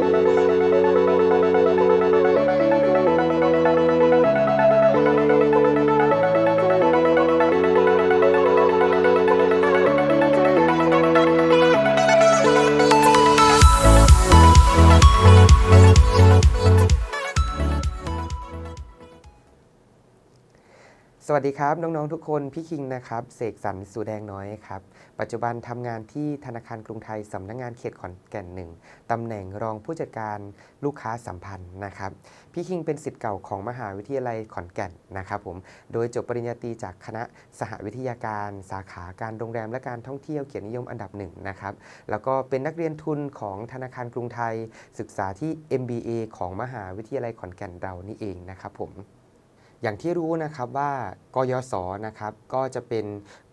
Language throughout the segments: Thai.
Música สวัสดีครับ น้อง ๆ ทุกคน พี่คิงนะครับเสกสรรสูแดงน้อยครับ ปัจจุบันทำงานที่ธนาคารกรุงไทยสำนักงานเขตขอนแก่นหนึ่งตำแหน่งรองผู้จัดการลูกค้าสัมพันธ์นะครับ พี่คิงเป็นสิทธิ์เก่าของมหาวิทยาลัยขอนแก่นนะครับผมโดยจบปริญญาตรีจากคณะสหวิทยาการ สาขาการโรงแรมและการท่องเที่ยวเกียรตินิยมอันดับหนึ่งนะครับแล้วก็เป็นนักเรียนทุนของธนาคารกรุงไทย ศึกษาที่ MBA ของมหาวิทยาลัยขอนแก่นเรานี่เองนะครับผม อย่างที่รู้นะครับว่ากยศนะครับก็จะเป็น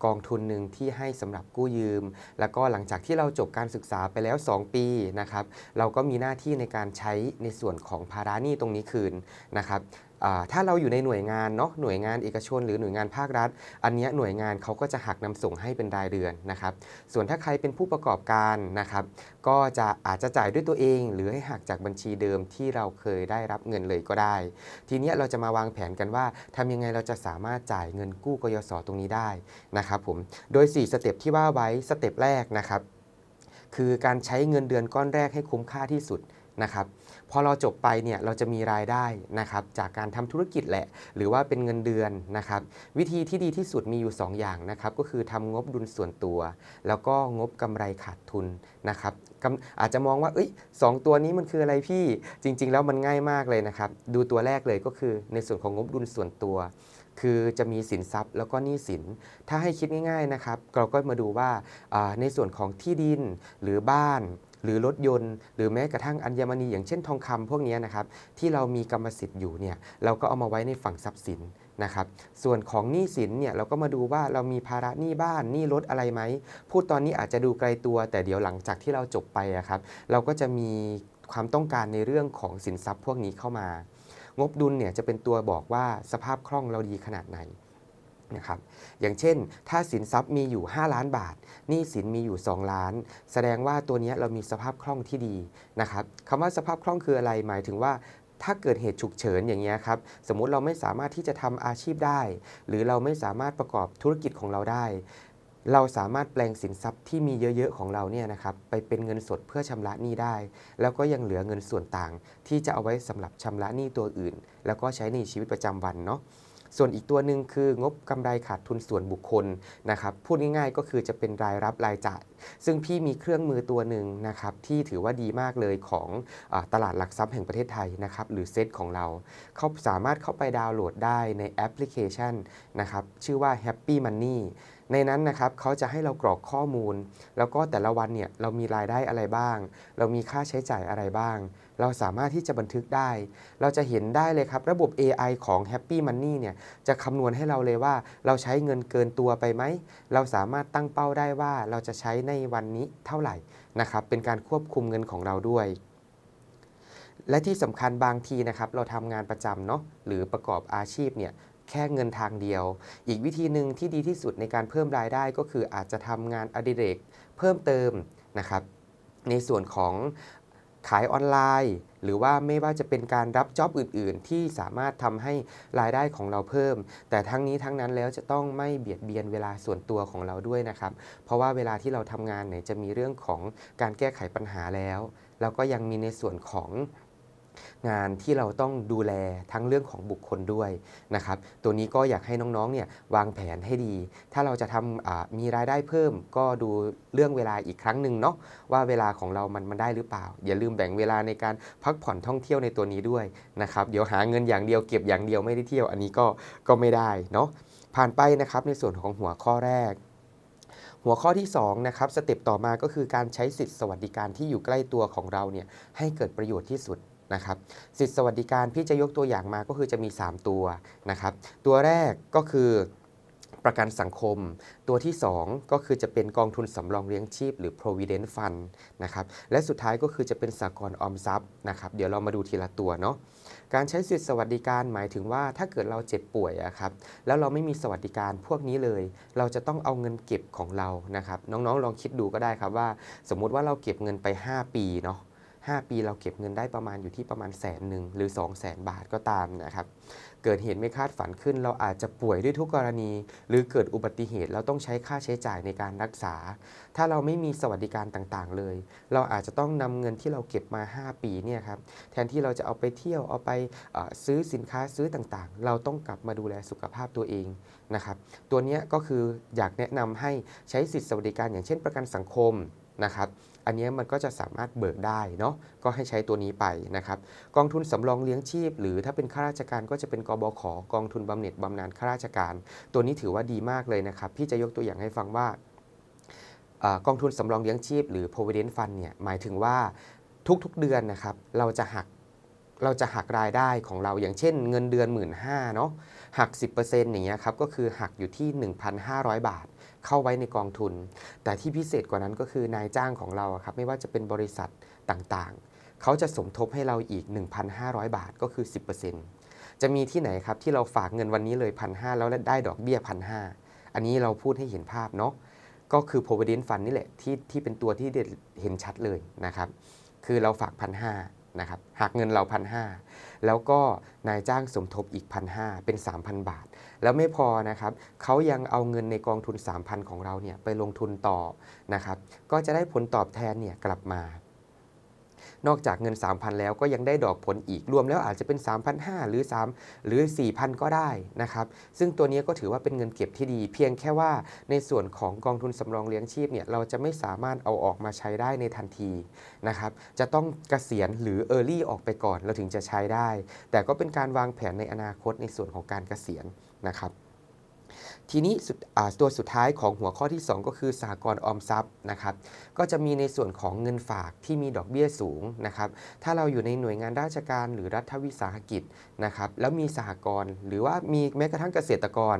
กองทุนหนึ่งที่ให้สำหรับกู้ยืม แล้วก็หลังจากที่เราจบการศึกษาไปแล้ว 2 ปีนะครับเราก็มีหน้าที่ในการใช้ในส่วนของภาระหนี้ตรงนี้คืนนะครับ ถ้าเราอยู่ในหน่วยงานเนาะหน่วยงานเอกชน หรือหน่วยงานภาครัฐ อันเนี้ยหน่วยงานเขาก็จะหักนำส่งให้เป็นรายเดือนนะครับ ส่วนถ้าใครเป็นผู้ประกอบการนะครับ ก็จะอาจจะจ่ายด้วยตัวเอง หรือให้หักจากบัญชีเดิมที่เราเคยได้รับเงินเลยก็ได้ ทีเนี้ยเราจะมาวางแผนกันว่าทำยังไงเราจะสามารถจ่ายเงินกู้กยศตรงนี้ได้นะครับผมโดย 4 สเต็ปที่ว่าไว้สเต็ปแรกนะครับคือการใช้เงินเดือนก้อนแรกให้คุ้มค่าที่สุด นะครับพอเราจบไปเนี่ยเราจะมีรายได้นะครับจากการทำธุรกิจแหละ หรือว่าเป็นเงินเดือนนะครับวิธีที่ดีที่สุดมีอยู่ 2 อย่างนะครับก็คือทำงบดุลส่วนตัว แล้วก็งบกำไรขาดทุนนะครับอาจจะมองว่าเอ้ยสองตัวนี้มันคืออะไรพี่จริง ๆ แล้วมันง่ายมากเลยนะครับดูตัวแรกเลยก็คือในส่วนของงบดุลส่วนตัวคือจะมีสินทรัพย์แล้วก็หนี้สิน ถ้าให้คิดง่ายๆนะครับ เราก็มาดูว่าในส่วนของที่ดินหรือบ้าน หรือรถยนต์ หรือแม้กระทั่งอัญมณีอย่างเช่นทองคำพวกนี้นะครับที่เรามีกรรมสิทธิ์อยู่เนี่ยเราก็เอามาไว้ในฝั่งทรัพย์สินนะครับส่วนของหนี้สินเนี่ยเราก็มาดูว่าเรามีภาระหนี้บ้านหนี้รถอะไรไหมพูดตอนนี้อาจจะดูไกลตัว แต่เดี๋ยวหลังจากที่เราจบไปอะครับเราก็จะมีความต้องการในเรื่องของสินทรัพย์พวกนี้เข้ามางบดุลเนี่ยจะเป็นตัวบอกว่าสภาพคล่องเราดีขนาดไหน นะครับอย่างเช่น ถ้าสินทรัพย์มีอยู่ 5 ล้านบาทหนี้สินมีอยู่ 2 ล้าน แสดงว่าตัวนี้เรามีสภาพคล่องที่ดีนะครับคำว่าสภาพคล่องคืออะไรหมายถึงว่าถ้าเกิดเหตุฉุกเฉินอย่างเงี้ยครับสมมุติเราไม่สามารถที่จะทำอาชีพได้ หรือเราไม่สามารถประกอบธุรกิจของเราได้ เราสามารถแปลงสินทรัพย์ที่มีเยอะๆของเราเนี่ยนะครับไปเป็นเงินสดเพื่อชำระหนี้ได้ แล้วก็ยังเหลือเงินส่วนต่าง ที่จะเอาไว้สำหรับชำระหนี้ตัวอื่น แล้วก็ใช้ในชีวิตประจำวันเนาะ ส่วนอีกตัวหนึ่งคืองบกำไรขาดทุนส่วนบุคคลนะครับพูดง่ายๆ ก็คือจะเป็นรายรับรายจ่าย ซึ่งพี่มีเครื่องมือตัวหนึ่งนะครับที่ถือว่าดีมากเลยของอตลาดหลักทรัพย์แห่งประเทศไทยนะครับหรือเซตของเราเขาสามารถเข้าไปดาวน์โหลดได้ในแอปพลิเคชันนะครับชื่อว่า Happy Money ในนั้นนะครับเขาจะให้เรากรอกข้อมูล แล้วก็แต่ละวันเนี่ยเรามีรายได้อะไรบ้าง เรามีค่าใช้จ่ายอะไรบ้าง เราสามารถที่จะบันทึกได้ เราจะเห็นได้เลยครับ ระบบ AI ของ Happy Money เนี่ยจะคำนวณให้เราเลยว่า เราใช้เงินเกินตัวไปไหม เราสามารถตั้งเป้าได้ว่าเราจะใช้ในวันนี้เท่าไหร่นะครับ เป็นการควบคุมเงินของเราด้วยและที่สำคัญบางทีนะครับเราทำงานประจำเนาะหรือประกอบอาชีพเนี่ยแค่เงินทางเดียว อีกวิธีหนึ่งที่ดีที่สุดในการเพิ่มรายได้ก็คืออาจจะทำงานอดิเรกเพิ่มเติมนะครับ ในส่วนของ ขายออนไลน์ หรือว่าไม่ว่าจะเป็นการรับจ็อบอื่น ๆ ที่สามารถทำให้รายได้ของเราเพิ่ม แต่ทั้งนี้ทั้งนั้นแล้วจะต้องไม่เบียดเบียนเวลาส่วนตัวของเราด้วยนะครับ เพราะว่าเวลาที่เราทำงานเนี่ยจะมีเรื่องของการแก้ไขปัญหาแล้ว แล้วก็ยังมีในส่วนของ งานที่เราต้องดูแลทั้งเรื่องของบุคคลด้วยนะครับตัวนี้ก็อยากให้น้องๆเนี่ยวางแผนให้ดี ถ้าเราจะทำมีรายได้เพิ่ม ก็ดูเรื่องเวลาอีกครั้งหนึ่งเนาะว่าเวลาของเรามันมันได้หรือเปล่า อย่าลืมแบ่งเวลาในการพักผ่อนท่องเที่ยวในตัวนี้ด้วยนะครับเดี๋ยวหาเงินอย่างเดียวเก็บอย่างเดียวไม่ได้เที่ยวอันนี้ก็ก็ไม่ได้เนาะผ่านไปนะครับในส่วนของหัวข้อแรกหัวข้อที่2นะครับสเต็ปต่อมาก็คือการใช้สิทธิสวัสดิการที่อยู่ใกล้ตัวของเราเนี่ยให้เกิดประโยชน์ที่สุด นะครับสิทธิสวัสดิการพี่จะยกตัวอย่างมาก็คือจะมี 3 ตัวนะครับ ตัวแรกก็คือประกันสังคม ตัวที่ 2 ก็คือจะเป็นกองทุนสำรองเลี้ยงชีพ หรือ provident fund นะครับและสุดท้ายก็คือจะเป็นสากลออมทรัพย์นะครับเดี๋ยวเรามาดูทีละตัวเนาะการใช้สิทธิสวัสดิการหมายถึงว่าถ้าเกิดเราเจ็บป่วยอะครับแล้วเราไม่มีสวัสดิการพวกนี้เลย เราจะต้องเอาเงินเก็บของเรานะครับน้องๆลองคิดดูก็ได้ครับว่า สมมุติว่าเราเก็บเงินไป 5 ปีเนาะ 5 ปีเราเก็บเงินได้ประมาณอยู่ที่ประมาณแสนหนึ่งหรือ 2 0 0แสนบาทก็ตามนะครับ เกิดเหตุไม่คาดฝันขึ้น เราอาจจะป่วยด้วยทุกกรณี หรือเกิดอุบัติเหตุเราต้องใช้ค่าใช้จ่ายในการรักษา ถ้าเราไม่มีสวัสดิการต่างๆ เลย เราอาจจะต้องนำเงินที่เราเก็บมา 5 ปีเนี่ยครับแทนที่เราจะเอาไปเที่ยวเอาไปซื้อสินค้าซื้อต่างๆ เราต้องกลับมาดูแลสุขภาพตัวเองนะครับตัวนี้ก็คืออยากแนะนำให้ใช้สิทธิสวัสดิการอย่างเช่นประกันสังคมนะครับ อันนี้มันก็จะสามารถเบิกได้เนาะก็ให้ใช้ตัวนี้ไปนะครับกองทุนสำรองเลี้ยงชีพ หรือถ้าเป็นข้าราชการก็จะเป็นกบขกองทุนบำเหน็จบำนาญข้าราชการ ตัวนี้ถือว่าดีมากเลยนะครับพี่จะยกตัวอย่างให้ฟังว่าอากองทุนสำรองเลี้ยงชีพ หรือ provident fund เนี่ยหมายถึงว่าทุกๆเดือนนะครับเราจะหักเราจะหักรายได้ของเราอย่างเช่น เงินเดือน 1 5ื่นเนาะหัก 10%อย่างเงี้ยครับก็คือหักอยู่ที่ 1,500 บาท เข้าไว้ในกองทุน แต่ที่พิเศษกว่านั้นก็คือนายจ้างของเราครับไม่ว่าจะเป็นบริษัทต่างๆ เขาจะสมทบให้เราอีก 1,500 บาทก็คือ 10%จะมีที่ไหนครับที่เราฝากเงินวันนี้เลยพันหแล้วได้ดอกเบี้ยพันหอันนี้เราพูดให้เห็นภาพเนาะก็คือ provident fund นี่แหละที่ที่เป็นตัวที่เห็นชัดเลยนะครับคือเราฝากพันหนะครับหักเงินเราพันหแล้วก็นายจ้างสมทบอีกพันหเป็น 3,000 บาท แล้วไม่พอนะครับเขายังเอาเงินในกองทุน 3,000 ของเราเนี่ยไปลงทุนต่อนะครับก็จะได้ผลตอบแทนเนี่ยกลับมานอกจากเงิน 3,000 แล้วก็ยังได้ดอกผลอีกรวมแล้วอาจจะเป็น 3,500 หรือ 3 หรือ 4,000 ก็ได้นะครับ ซึ่งตัวนี้ก็ถือว่าเป็นเงินเก็บที่ดี เพียงแค่ว่าในส่วนของกองทุนสำรองเลี้ยงชีพเนี่ยเราจะไม่สามารถเอาออกมาใช้ได้ในทันทีนะครับ จะต้องเกษียณหรือ Early ออกไปก่อนเราถึงจะใช้ได้ แต่ก็เป็นการวางแผนในอนาคตในส่วนของการเกษียณ นะครับทีนี้ตัวสุดท้ายของหัวข้อที่ 2 ก็คือสหกรณ์ออมทรัพย์นะครับก็จะมีในส่วนของเงินฝากที่มีดอกเบี้ยสูงนะครับถ้าเราอยู่ในหน่วยงานราชการหรือรัฐวิสาหกิจนะครับแล้วมีสหกรณ์หรือว่ามีแม้กระทั่งเกษตรกร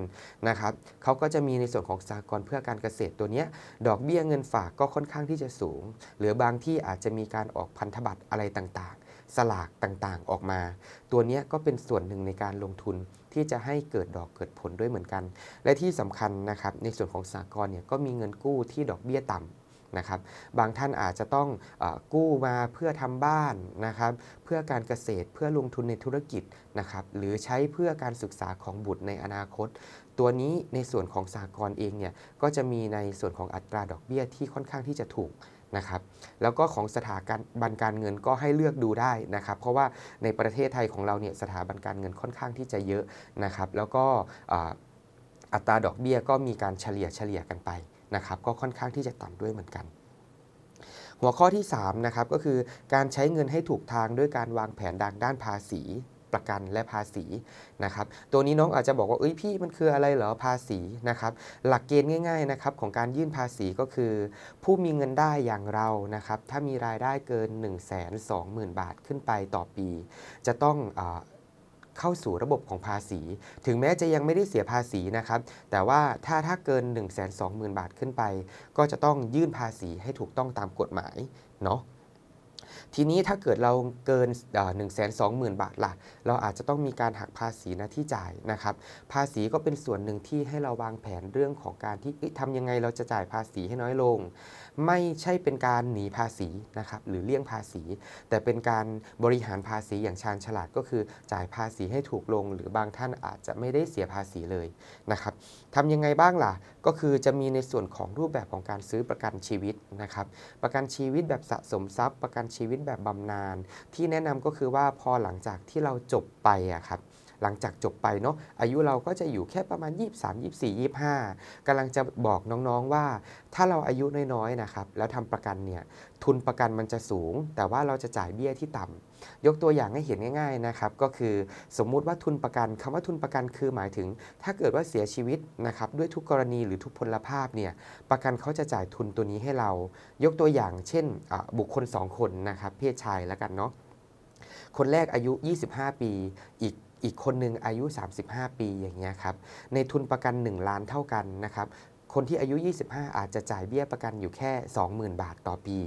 นะครับเขาก็จะมีในส่วนของสหกรณ์เพื่อการเกษตรตัวนี้ดอกเบี้ยเงินฝากก็ค่อนข้างที่จะสูง หรือบางที่อาจจะมีการออกพันธบัตรอะไรต่างๆ สลากต่างๆออกมา ตัวนี้ก็เป็นส่วนหนึ่งในการลงทุน ที่จะให้เกิดดอกเกิดผลด้วยเหมือนกัน และที่สำคัญนะครับในส่วนของสหกรณ์เนี่ยก็มีเงินกู้ที่ดอกเบี้ยต่ำนะครับบางท่านอาจจะต้องอกู้มาเพื่อทำบ้านนะครับเพื่อการเกษตรเพื่อลงทุนในธุรกิจนะครับหรือใช้เพื่อการศึกษาของบุตรในอนาคต ตัวนี้ในส่วนของสหกรณ์เองเนี่ยก็จะมีในส่วนของอัตราดอกเบี้ยที่ค่อนข้างที่จะถูก นะครับแล้วก็ของสถาบันการเงินก็ให้เลือกดูได้นะครับ เพราะว่าในประเทศไทยของเราเนี่ยสถาบันการเงินค่อนข้างที่จะเยอะนะครับ แล้วก็อัตราดอกเบี้ยก็มีการเฉลี่ยเฉลี่ยกันไปนะครับ ก็ค่อนข้างที่จะต่ำด้วยเหมือนกันหัวข้อที่3นะครับก็คือการใช้เงินให้ถูกทางด้วยการวางแผนดังด้านภาษี ประกันและภาษีนะครับตัวนี้น้องอาจจะบอกว่าเอ้ยพี่มันคืออะไรเหรอภาษีนะครับหลักเกณฑ์ง่ายๆนะครับของการยื่นภาษีก็คือ ผู้มีเงินได้อย่างเรานะครับถ้ามีรายได้เกิน 1 2 0 0 0 0 บาทขึ้นไปต่อปี จะต้องอเข้าสู่ระบบของภาษี ถึงแม้จะยังไม่ได้เสียภาษีนะครับ แต่ว่าถ้าถ้าเกิน 1 2 0 0 0 0 บาทขึ้นไป ก็จะต้องยื่นภาษีให้ถูกต้องตามกฎหมายเนาะ ทีนี้ถ้าเกิดเราเกิน1นึ่งแสนสองหมื่นบาทล่ะ เราอาจจะต้องมีการหักภาษีนะที่จ่ายนะครับ ภาษีก็เป็นส่วนหนึ่งที่ให้เราวางแผนเรื่องของการที่ทำยังไงเราจะจ่ายภาษีให้น้อยลง ไม่ใช่เป็นการหนีภาษีนะครับหรือเลี่ยงภาษี แต่เป็นการบริหารภาษีอย่างชาญฉลาดก็คือ จ่ายภาษีให้ถูกลง หรือบางท่านอาจจะไม่ได้เสียภาษีเลยนะครับทำยังไงบ้างล่ะ ก็คือจะมีในส่วนของรูปแบบของการซื้อประกันชีวิตนะครับประกันชีวิตแบบสะสมทรัพย์ ประกันชีวิตแบบบำนาญที่แนะนำก็คือว่าพอหลังจากที่เราจบไปอะครับ หลังจากจบไปเนาะอายุเราก็จะอยู่แค่ประมาณ 23 24 25กำลังจะบอกน้องๆว่า ถ้าเราอายุน้อยๆนะครับแล้วทำประกันเนี่ยทุนประกันมันจะสูง แต่ว่าเราจะจ่ายเบี้ยที่ต่ำยกตัวอย่างให้เห็นง่ายๆนะครับก็คือสมมุติว่าทุนประกันคำว่าทุนประกันคือหมายถึง ถ้าเกิดว่าเสียชีวิตนะครับด้วยทุกกรณีหรือทุกพลภาพเนี่ยประกันเขาจะจ่ายทุนตัวนี้ให้เรา ยกตัวอย่างเช่นบุคคล 2 คนนะครับเพศชายแล้วกันเนาะคนแรกอายุ 25 ปี อีก อีกคนหนึ่งอายุ 35 ปีอย่างเงี้ยครับในทุนประกัน 1 ล้านเท่ากันนะครับคนที่อายุ 25 อาจจะจ่ายเบี้ยประกันอยู่แค่ 20,000 บาทต่อปี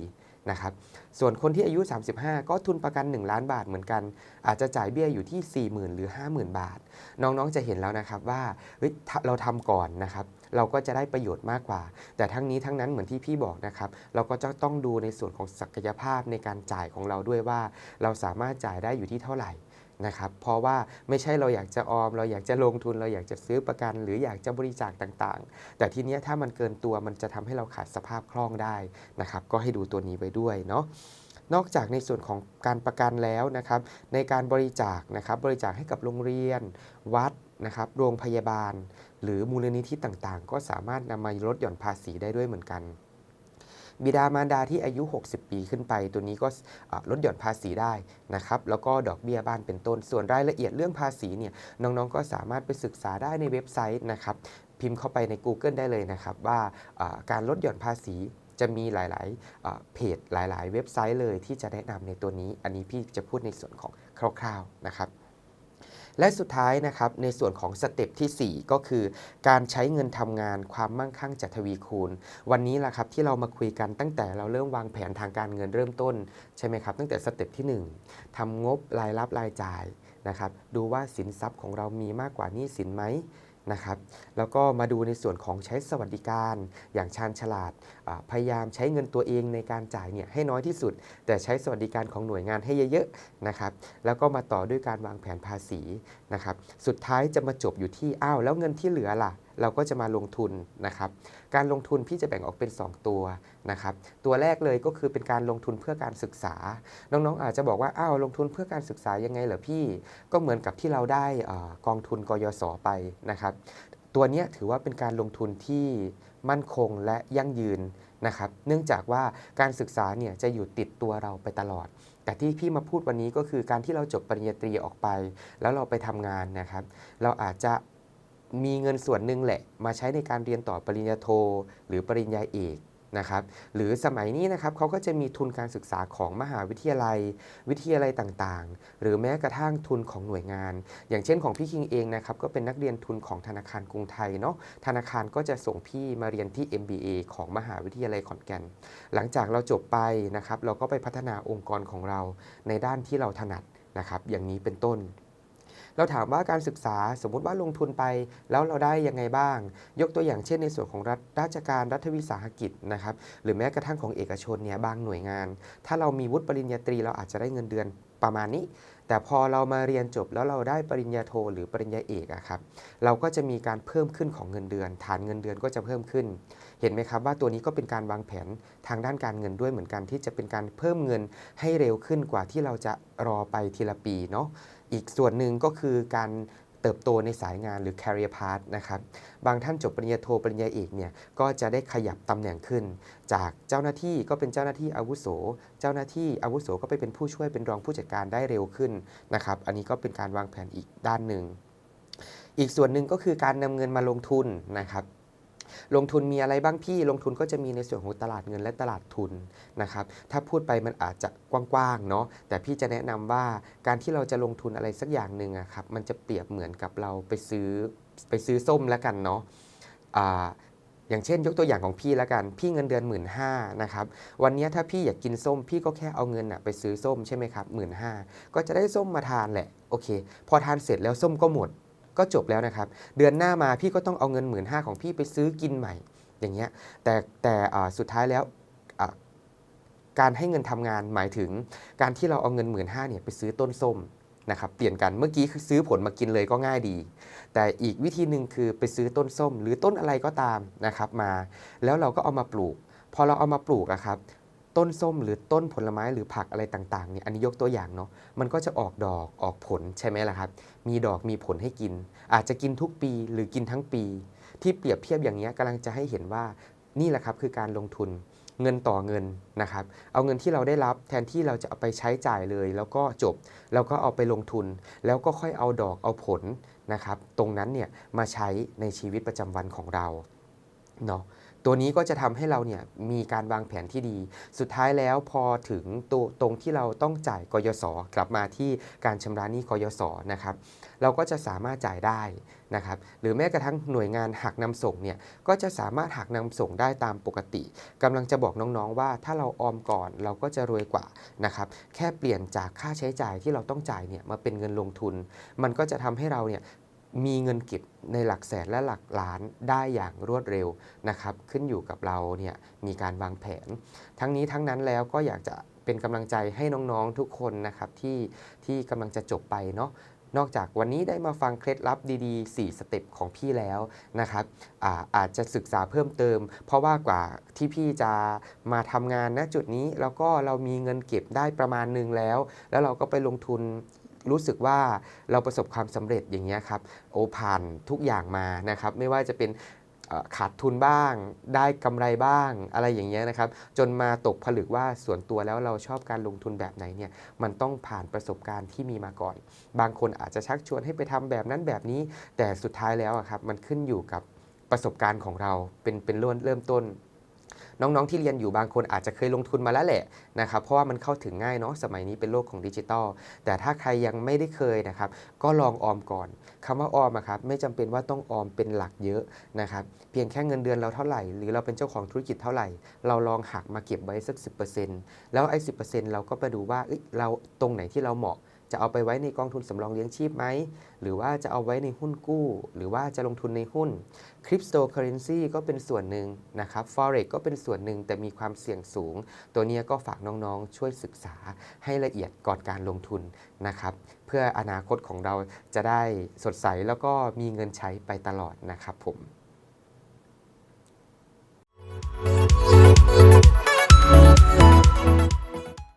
นะครับส่วนคนที่อายุ 35 ก็ทุนประกัน 1 ล้านบาทเหมือนกัน อาจจะจ่ายเบี้ยอยู่ที่ 40,000 หรือ 50,000 บาท น้องๆจะเห็นแล้วนะครับว่าเฮ้ยถ้าเราทำก่อนนะครับเราก็จะได้ประโยชน์มากกว่า แต่ทั้งนี้ทั้งนั้นเหมือนที่พี่บอกนะครับ เราก็จะต้องดูในส่วนของศักยภาพในการจ่ายของเราด้วยว่า เราสามารถจ่ายได้อยู่ที่เท่าไหร่ นะครับเพราะว่าไม่ใช่เราอยากจะออม เราอยากจะลงทุนเราอยากจะซื้อประกัน หรืออยากจะบริจาคต่างๆ แต่ทีนี้ถ้ามันเกินตัวมันจะทำให้เราขาดสภาพคล่องได้นะครับก็ให้ดูตัวนี้ไว้ด้วยเนาะนอกจากในส่วนของการประกันแล้วนะครับในการบริจาคนะครับบริจาคให้กับโรงเรียน วัดนะครับโรงพยาบาล หรือมูลนิธิต่างๆ ก็สามารถนำมาลดหย่อนภาษีได้ด้วยเหมือนกัน บิดามารดาที่อายุ 60 ปีขึ้นไป ตัวนี้ก็ลดหย่อนภาษีได้นะครับ แล้วก็ดอกเบี้ยบ้านเป็นต้น ส่วนรายละเอียดเรื่องภาษีเนี่ยน้องๆ ก็สามารถไปศึกษาได้ในเว็บไซต์นะครับ พิมพ์เข้าไปใน Google ได้เลยนะครับ ว่าการลดหย่อนภาษีจะมีหลายๆเพจหลาย ๆ เว็บไซต์เลยที่จะแนะนำในตัวนี้ อันนี้พี่จะพูดในส่วนของคร่าวๆนะครับ และสุดท้ายนะครับในส่วนของสเต็ปที่ 4 ก็คือ การใช้เงินทำงานความมั่งคั่งจะทวีคูณ วันนี้แหละครับที่เรามาคุยกันตั้งแต่เราเริ่มวางแผนทางการเงินเริ่มต้นใช่ไหมครับตั้งแต่สเต็ปที่ 1ทำงบรายรับรายจ่ายนะครับดูว่าสินทรัพย์ของเรามีมากกว่านี้สินไหมนะครับแล้วก็มาดูในส่วนของใช้สวัสดิการ อย่างชาญฉลาด พยายามใช้เงินตัวเองในการจ่ายเนี่ยให้น้อยที่สุด แต่ใช้สวัสดิการของหน่วยงานให้เยอะๆนะครับแล้วก็มาต่อด้วยการวางแผนภาษีนะครับสุดท้ายจะมาจบอยู่ที่อ้าวแล้วเงินที่เหลือล่ะ เราก็จะมาลงทุนนะครับการลงทุนพี่จะแบ่งออกเป็น 2 ตัวนะครับตัวแรกเลยก็คือเป็นการลงทุนเพื่อการศึกษา น้องๆอาจจะบอกว่าอ้าวลงทุนเพื่อการศึกษายังไงเหรอพี่ก็เหมือนกับที่เราได้อกองทุนกยศไปนะครับตัวนี้ถือว่าเป็นการลงทุนที่ มั่นคงและยั่งยืนนะครับ เนื่องจากว่าการศึกษาเนี่ยจะอยู่ติดตัวเราไปตลอด แต่ที่พี่มาพูดวันนี้ก็คือการที่เราจบปริญญาตรีออกไป แล้วเราไปทำงานนะครับ เราอาจจะมีเงินส่วนหนึ่งแหละ มาใช้ในการเรียนต่อปริญญาโท หรือปริญญาเอก นะครับหรือสมัยนี้นะครับเขาก็จะมีทุนการศึกษาของมหาวิทยาลัย วิทยาลัยต่างๆ หรือแม้กระทั่งทุนของหน่วยงาน อย่างเช่นของพี่คิงเองนะครับก็เป็นนักเรียนทุนของธนาคารกรุงไทยเนาะธนาคารก็จะส่งพี่มาเรียนที่ MBA ของมหาวิทยาลัยขอนแก่น หลังจากเราจบไปนะครับเราก็ไปพัฒนาองค์กรของเราในด้านที่เราถนัดนะครับอย่างนี้เป็นต้น เราถามว่าการศึกษาสมมุติว่าลงทุนไป แล้วเราได้ยังไงบ้าง ยกตัวอย่างเช่นในส่วนของรัฐราชการรัฐวิสาหกิจนะครับหรือแม้กระทั่งของเอกชนเนี่ยบางหน่วยงาน ถ้าเรามีวุฒิปริญญาตรีเราอาจจะได้เงินเดือนประมาณนี้ แต่พอเรามาเรียนจบแล้วเราได้ปริญญาโทหรือปริญญาเอกอะครับ เราก็จะมีการเพิ่มขึ้นของเงินเดือน ฐานเงินเดือนก็จะเพิ่มขึ้น เห็นไหมครับว่าตัวนี้ก็เป็นการวางแผนทางด้านการเงินด้วยเหมือนกันที่จะเป็นการเพิ่มเงินให้เร็วขึ้นกว่าที่เราจะรอไปทีละปีเนาะ อีกส่วนหนึ่งก็คือการเติบโตในสายงานหรือ career path นะครับ บางท่านจบปริญญาโทปริญญาเอกเนี่ยก็จะได้ขยับตำแหน่งขึ้น จากเจ้าหน้าที่ก็เป็นเจ้าหน้าที่อาวุโส เจ้าหน้าที่อาวุโสก็ไปเป็นผู้ช่วยเป็นรองผู้จัดการได้เร็วขึ้นนะครับ อันนี้ก็เป็นการวางแผนอีกด้านหนึ่ง อีกส่วนหนึ่งก็คือการนำเงินมาลงทุนนะครับ ลงทุนมีอะไรบ้างพี่ ลงทุนก็จะมีในส่วนของตลาดเงินและตลาดทุนนะครับ ถ้าพูดไปมันอาจจะกว้างๆเนาะ แต่พี่จะแนะนำว่าการที่เราจะลงทุนอะไรสักอย่างหนึ่งอะครับ มันจะเปรียบเหมือนกับเราไปซื้อไปซื้อส้มแล้วกันเนาะอ่าอย่างเช่นยกตัวอย่างของพี่แล้วกัน พี่เงินเดือน1 5ื่นห้านะครับวันนี้ถ้าพี่อยากกินส้ม พี่ก็แค่เอาเงินอะไปซื้อส้มใช่ไหมครับหมื่นห้าก็จะได้ส้มมาทานแหละโอเค พอทานเสร็จแล้วส้มก็หมด ก็จบแล้วนะครับ เดือนหน้ามาพี่ก็ต้องเอาเงิน1 5ื่นห้าของพี่ไปซื้อกินใหม่ อย่างเงี้ย แต่แต่สุดท้ายแล้วการให้เงินทำงานหมายถึง การที่เราเอาเงิน1 5ื่นห้าเนี่ยไปซื้อต้นส้มนะครับเปลี่ยนกันเมื่อกี้คือซื้อผลมากินเลยก็ง่ายดี แต่อีกวิธีหนึ่งคือไปซื้อต้นส้ม หรือต้นอะไรก็ตามนะครับมา แล้วเราก็เอามาปลูก พอเราเอามาปลูกอะครับ ต้นส้มหรือต้นผลไม้หรือผักอะไรต่างๆเนี่ยอันนี้ยกตัวอย่างเนาะมันก็จะออกดอกออกผลใช่ไหมล่ะครับ มีดอกมีผลให้กิน อาจจะกินทุกปีหรือกินทั้งปี ที่เปรียบเทียบอย่างนี้ยกำลังจะให้เห็นว่านี่แหละครับคือการลงทุนเงินต่อเงินนะครับ เอาเงินที่เราได้รับแทนที่เราจะเอาไปใช้จ่ายเลย แล้วก็จบแล้วก็เอาไปลงทุน แล้วก็ค่อยเอาดอกเอาผลนะครับ ตรงนั้นเนี่ยมาใช้ในชีวิตประจำวันของเราเนาะ ตัวนี้ก็จะทำให้เราเนี่ยมีการวางแผนที่ดี สุดท้ายแล้วพอถึงตัวตรงที่เราต้องจ่ายกยศกลับมาที่การชำระหนี้กยศนะครับ เราก็จะสามารถจ่ายได้นะครับ หรือแม้กระทั่งหน่วยงานหักนำส่งเนี่ยก็จะสามารถหักนำส่งได้ตามปกติกำลังจะบอกน้องๆว่าถ้าเราออมก่อนเราก็จะรวยกว่านะครับ แค่เปลี่ยนจากค่าใช้จ่ายที่เราต้องจ่ายเนี่ยมาเป็นเงินลงทุน มันก็จะทำให้เราเนี่ย มีเงินเก็บในหลักแสนและหลักล้านได้อย่างรวดเร็วนะครับ ขึ้นอยู่กับเราเนี่ยมีการวางแผน ทั้งนี้ทั้งนั้นแล้วก็อยากจะเป็นกำลังใจให้น้องๆทุกคนนะครับที่ที่กำลังจะจบไปเนาะนอกจากวันนี้ได้มาฟังเคล็ดลับดีๆ 4 สเต็ปของพี่แล้วนะครับอาอาจจะศึกษาเพิ่มเติม เพราะว่ากว่าที่พี่จะมาทำงานณจุดนี้ แล้วก็เรามีเงินเก็บได้ประมาณหนึงแล้ว แล้วเราก็ไปลงทุน รู้สึกว่าเราประสบความสำเร็จอย่างเงี้ยครับโอผ่านทุกอย่างมานะครับไม่ว่าจะเป็นขาดทุนบ้าง ได้กำไรบ้างอะไรอย่างเงี้ยนะครับ จนมาตกผลึกว่าส่วนตัวแล้วเราชอบการลงทุนแบบไหนเนี่ยมันต้องผ่านประสบการณ์ที่มีมาก่อน บางคนอาจจะชักชวนให้ไปทำแบบนั้นแบบนี้ แต่สุดท้ายแล้วอะครับมันขึ้นอยู่กับประสบการณ์ของเราเป็นเป็นริ่มเริ่มต้น น้องๆที่เรียนอยู่บางคนอาจจะเคยลงทุนมาแล้วแหละนะครับเพราะว่ามันเข้าถึงง่ายเนาะสมัยนี้เป็นโลกของดิจิตอลแต่ถ้าใครยังไม่ได้เคยนะครับ ก็ลองออมก่อนคำว่าออมครับไม่จำเป็นว่าต้องออมเป็นหลักเยอะนะครับเพียงแค่เงินเดือนเราเท่าไหร่ หรือเราเป็นเจ้าของธุรกิจเท่าไหร่ เราลองหักมาเก็บไว้สัก 10%แล้วไอ้สิเราก็ไปดูว่าเราตรงไหนที่เราเหมาะ จะเอาไปไว้ในกองทุนสำรองเลี้ยงชีพไหม หรือว่าจะเอาไว้ในหุ้นกู้ หรือว่าจะลงทุนในหุ้นคริปโตเคอเรนซีก็เป็นส่วนหนึ่งนะครับ Forex ก็เป็นส่วนหนึ่งแต่มีความเสี่ยงสูง ตัวนี้ก็ฝากน้องๆ ช่วยศึกษาให้ละเอียดก่อนการลงทุนนะครับ เพื่ออนาคตของเราจะได้สดใสแล้วก็มีเงินใช้ไปตลอดนะครับผม Thank you.